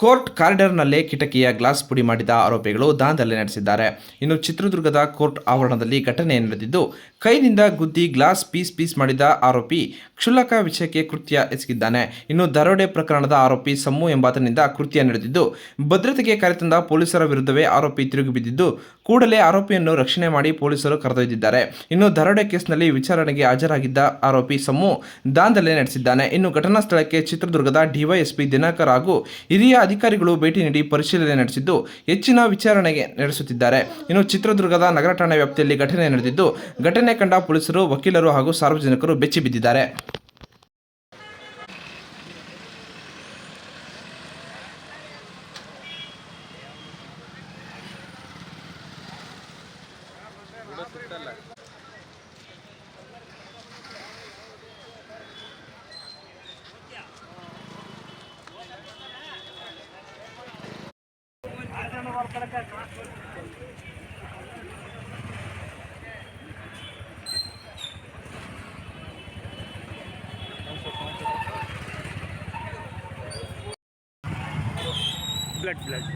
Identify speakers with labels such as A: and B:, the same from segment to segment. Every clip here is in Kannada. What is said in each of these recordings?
A: ಕೋರ್ಟ್ ಕಾರಿಡಾರ್ನಲ್ಲೇ ಕಿಟಕಿಯ ಗ್ಲಾಸ್ ಪುಡಿ ಮಾಡಿದ ಆರೋಪಿಗಳು ದಾಂಧಲೆ ನಡೆಸಿದ್ದಾರೆ. ಇನ್ನು ಚಿತ್ರದುರ್ಗದ ಕೋರ್ಟ್ ಆವರಣದಲ್ಲಿ ಘಟನೆ ನಡೆದಿದ್ದು, ಕೈನಿಂದ ಗುದ್ದಿ ಗ್ಲಾಸ್ ಪೀಸ್ ಪೀಸ್ ಮಾಡಿದ ಆರೋಪಿ ಕ್ಷುಲ್ಲಕ ವಿಷಯಕ್ಕೆ ಕೃತ್ಯ ಎಸಗಿದ್ದಾನೆ. ಇನ್ನು ದರೋಡೆ ಪ್ರಕರಣದ ಆರೋಪಿ ಸಮ್ಮು ಎಂಬಾತನಿಂದ ಕೃತ್ಯ ನಡೆದಿದ್ದು, ಭದ್ರತೆಗೆ ಕರೆತಂದ ಪೊಲೀಸರ ವಿರುದ್ಧವೇ ಆರೋಪಿ ತಿರುಗಿ ಬಿದ್ದಿದ್ದು ಕೂಡಲೇ ಆರೋಪಿಯನ್ನು ರಕ್ಷಣೆ ಮಾಡಿ ಪೊಲೀಸರು ಕರೆದೊಯ್ದಿದ್ದಾರೆ. ಇನ್ನು ದರೋಡೆ ಕೇಸ್ನಲ್ಲಿ ವಿಚಾರಣೆಗೆ ಹಾಜರಾಗಿದ್ದ ಆರೋಪಿ ಸಮು ದಾಂಧಲೆ ನಡೆಸಿದ್ದಾನೆ. ಇನ್ನು ಘಟನಾ ಸ್ಥಳಕ್ಕೆ ಚಿತ್ರದುರ್ಗದ ಡಿವೈಎಸ್ಪಿ ದಿನಕರ್ ಹಾಗೂ ಹಿರಿಯ ಅಧಿಕಾರಿಗಳು ಭೇಟಿ ನೀಡಿ ಪರಿಶೀಲನೆ ನಡೆಸಿದ್ದು, ಹೆಚ್ಚಿನ ವಿಚಾರಣೆಗೆ ನಡೆಸುತ್ತಿದ್ದಾರೆ. ಇನ್ನು ಚಿತ್ರದುರ್ಗದ ನಗರ ಠಾಣೆ ವ್ಯಾಪ್ತಿಯಲ್ಲಿ ಘಟನೆ ನಡೆದಿದ್ದು, ಘಟನೆ ಕಂಡ ಪೊಲೀಸರು, ವಕೀಲರು ಹಾಗೂ ಸಾರ್ವಜನಿಕರು ಬೆಚ್ಚಿ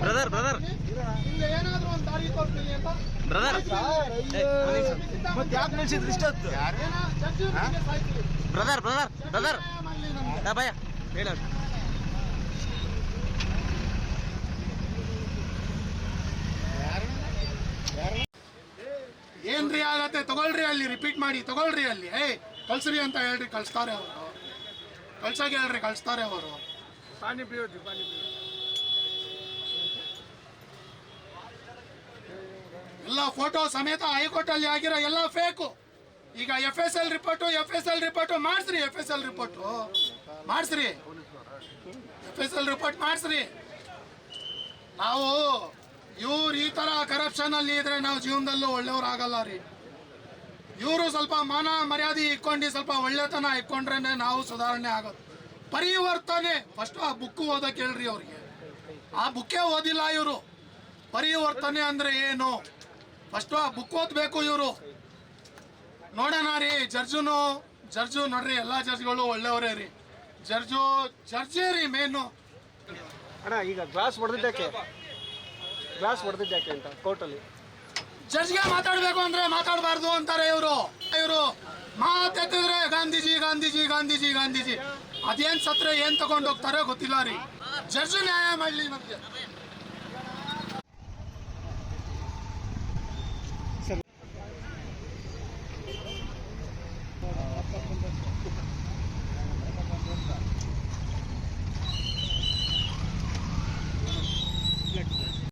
B: ಬ್ರದರ್ ಬ್ರದರ್
C: ಏನಾದ್ರೂ ಒಂದು ದಾರಿ ತೋರಿಸ್ತೀನಿ ಅಂತ
B: ಬ್ರದರ್
C: ಮತ್ತೆ ಯಾಕೆ ನಿಲ್ಸಿದ್ರಿ ಇಷ್ಟೊತ್ತು? ಸಾಯ್ತೀವಿ
B: ಬ್ರದರ್ ಬ್ರದರ್ ಬ್ರದರ್ ಭಯ ಹೇಳ
C: ಏನ್ರಿ ಆಗತ್ತೆ? ತಗೊಳ್ರಿ ಅಲ್ಲಿ ರಿಪೀಟ್ ಮಾಡಿ. ತಗೊಳ್ರಿ ಅಲ್ಲಿ. ಏಯ್ ಕಳ್ಸ್ರಿ ಅಂತ ಹೇಳ್ರಿ ಕಳಿಸ್ತಾರೆ ಅವರು. ಕಳ್ಸಾಗಿ ಹೇಳ್ರಿ ಕಳಿಸ್ತಾರೆ ಅವರು. ಪಾನಿ ಪಿಯೋದು ಪಾನಿ ಎಲ್ಲ ಫೋಟೋ ಸಮೇತ ಹೈಕೋರ್ಟ್ ಅಲ್ಲಿ ಆಗಿರೋ ಎಲ್ಲ ಫೇಕು ಈಗ F S L report F S L report ಮಾಡಿಸ್ರಿ F S L report ಮಾಡಿಸ್ರಿ. ಎಫ್ ಎಸ್ ಎಲ್ ರಿಪೋರ್ಟ್ ಮಾಡಿಸ್ರಿ. ನಾವು ಇವ್ರು ಈ ತರ ಕರಪ್ಷನ್ ಅಲ್ಲಿ ಇದ್ರೆ ನಾವು ಜೀವನದಲ್ಲೂ ಒಳ್ಳೆಯವ್ರಾಗಲ್ಲ ರೀ. ಇವರು ಸ್ವಲ್ಪ ಮಾನ ಮರ್ಯಾದೆ ಇಟ್ಕೊಂಡು ಸ್ವಲ್ಪ ಒಳ್ಳೆತನ ಇಟ್ಕೊಂಡ್ರೆ ನಾವು ಸುಧಾರಣೆ ಆಗೋದು. ಪರಿವರ್ತನೆ. ಫಸ್ಟ್ ಆ ಬುಕ್ ಓದಕ್ಕೆ ಹೇಳ್ರಿ ಅವ್ರಿಗೆ. ಆ ಬುಕ್ಕೇ ಓದಿಲ್ಲ ಇವರು. ಪರಿವರ್ತನೆ ಅಂದ್ರೆ ಏನು? ಫಸ್ಟ್ ಆ ಬುಕ್ ಓದ್ಬೇಕು ಇವರು. ನೋಡೋಣ ರೀ ಜರ್ಜುನು ಜರ್ಜು ನೋಡ್ರಿ ಎಲ್ಲ ಜರ್ಜ್ಗಳು ಒಳ್ಳೆಯವರೇ ರೀ. ಜರ್ಜು ಜರ್ಜೇ ರೀ ಮೇನು
D: ಅಣ್ಣ ಈಗ ಗ್ಲಾಸ್ ಹೊಡೆದಿದ್ದಕ್ಕೆ? ಗ್ಲಾಸ್ ಹೊಡೆದಿದ್ದಕ್ಕೆ ಅಂತ ಕೋರ್ಟಲ್ಲಿ
C: ಜಡ್ಜ್ಗೆ ಮಾತಾಡಬೇಕು ಅಂದ್ರೆ ಮಾತಾಡಬಾರ್ದು ಅಂತಾರೆ ಇವರು. ಇವರು ಮಾತೆತ್ತಿದ್ರೆ ಗಾಂಧೀಜಿ ಗಾಂಧೀಜಿ ಗಾಂಧೀಜಿ ಗಾಂಧೀಜಿ. ಅದೇನ್ ಸತ್ರ ಏನ್ ತಗೊಂಡು ಹೋಗ್ತಾರೋ ಗೊತ್ತಿಲ್ಲ ರೀ. ಜಡ್ಜ್ ನ್ಯಾಯ ಮಾಡಲಿ ನಮ್ಗೆ